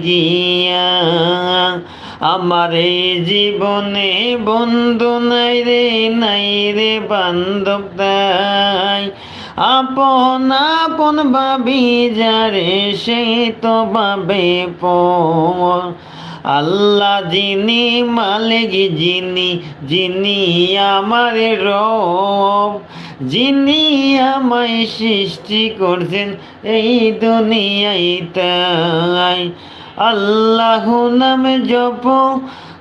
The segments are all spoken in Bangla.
গিয়া। আমার এই জীবনে বন্ধু নাই রে নাই রে বান্ধব তাই আপন আপন ভাবি যারে সেই তো ভাবে পর। আল্লাহ যিনি মালিক, যিনি যিনি আমার রব। যিনি আমায় সৃষ্টি করছেন এই দুনিয়ায় তাই। আল্লাহ নাম জপ।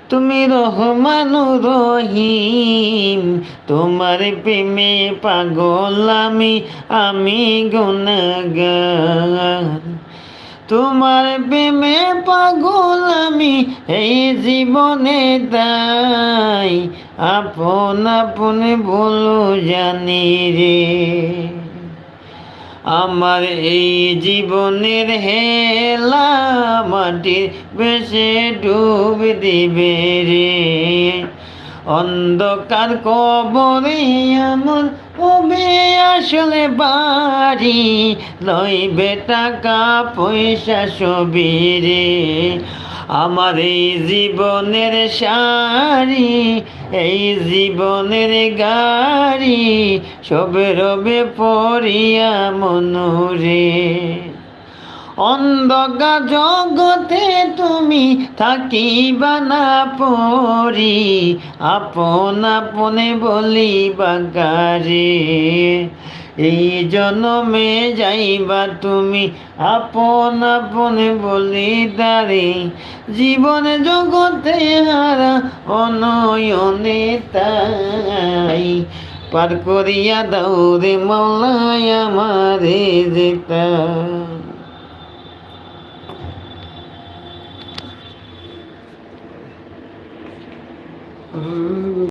তুমি রহমান রহিম। তোমার প্রেমে পাগল আমি আমি গুণগান তোমার প্রেমে পাগল আমি, এই জীবনে তাই। আপন আপন বলো জানি রে। আমার এই জীবনের হেলা মাটির বেশে ডুব দিবে রে। অন্ধকার কবরে আমার কবে আসলে বাড়ি লইবে টাকা পয়সা সবই রে আমার এই জীবনের শাড়ি এই জীবনের গাড়ি, সবে রবে পড়িয়া মনুরে। অন্ধকার জগতে তুমি থাকিবা না পরি আপন আপনে বলি বাগারে এই জন্মে যাইবা তুমি আপন আপনে বলি দারে জীবন জগতে হারা অনয়নে তাই পার করিয়া দৌড়ে মৌলায় আমারে যেতা Mm.